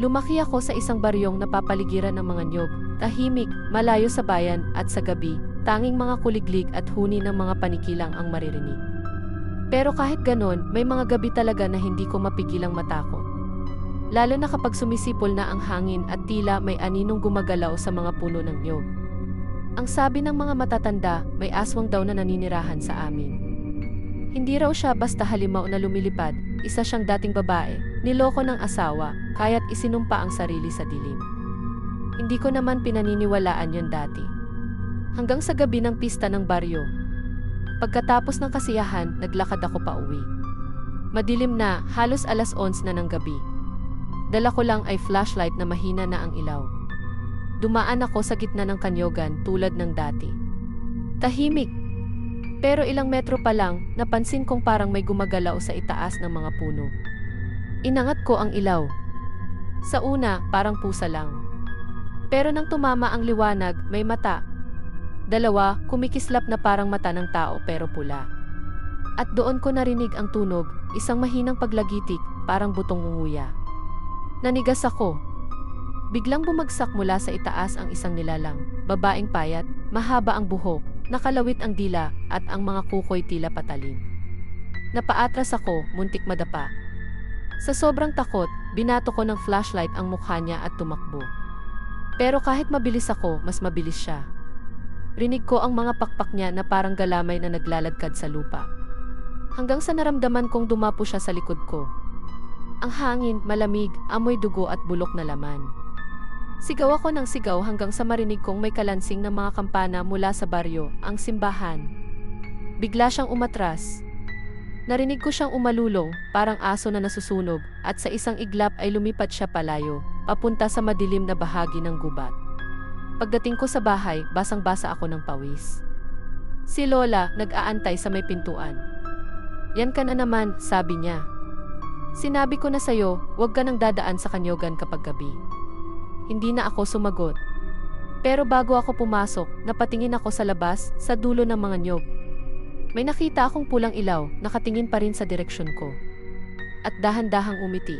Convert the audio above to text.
Lumaki ako sa isang baryong napapaligiran ng mga nyog, tahimik, malayo sa bayan at sa gabi, tanging mga kuliglig at huni ng mga panikilang ang maririnig. Pero kahit ganon, may mga gabi talaga na hindi ko mapigilang matakot. Lalo na kapag sumisipol na ang hangin at tila may aninong gumagalaw sa mga puno ng nyog. Ang sabi ng mga matatanda, may aswang daw na naninirahan sa amin. Hindi raw siya basta halimaw na lumilipad, isa siyang dating babae, niloko ng asawa, kaya't isinumpa ang sarili sa dilim. Hindi ko naman pinaniniwalaan yon dati. Hanggang sa gabi ng pista ng baryo. Pagkatapos ng kasiyahan, naglakad ako pa uwi. Madilim na, halos alas 11 na ng gabi. Dala ko lang ay flashlight na mahina na ang ilaw. Dumaan ako sa gitna ng kanyogan tulad ng dati. Tahimik. Pero ilang metro pa lang, napansin kong parang may gumagalaw sa itaas ng mga puno. Inangat ko ang ilaw. Sa una, parang pusa lang. Pero nang tumama ang liwanag, may mata. Dalawa, kumikislap na parang mata ng tao pero pula. At doon ko narinig ang tunog, isang mahinang paglagitik, parang butong nguya. Nanigas ako. Biglang bumagsak mula sa itaas ang isang nilalang, babaeng payat, mahaba ang buhok, nakalawit ang dila, at ang mga kukoy tila patalim. Napaatras ako, muntik madapa. Sa sobrang takot, binato ko ng flashlight ang mukha niya at tumakbo. Pero kahit mabilis ako, mas mabilis siya. Rinig ko ang mga pakpak niya na parang galamay na naglaladkad sa lupa. Hanggang sa naramdaman kong dumapo siya sa likod ko. Ang hangin, malamig, amoy dugo at bulok na laman. Sigaw ako ng sigaw hanggang sa marinig kong may kalansing ng mga kampana mula sa baryo, ang simbahan. Bigla siyang umatras. Narinig ko siyang umalulong, parang aso na nasusunog, at sa isang iglap ay lumipat siya palayo, papunta sa madilim na bahagi ng gubat. Pagdating ko sa bahay, basang-basa ako ng pawis. Si Lola nag-aantay sa may pintuan. Yan ka na naman, sabi niya. Sinabi ko na sa'yo, huwag ka nang dadaan sa kanyogan kapag gabi. Hindi na ako sumagot. Pero bago ako pumasok, napatingin ako sa labas, sa dulo ng mga nyog. May nakita akong pulang ilaw, nakatingin pa rin sa direksyon ko. At dahan-dahang umiti.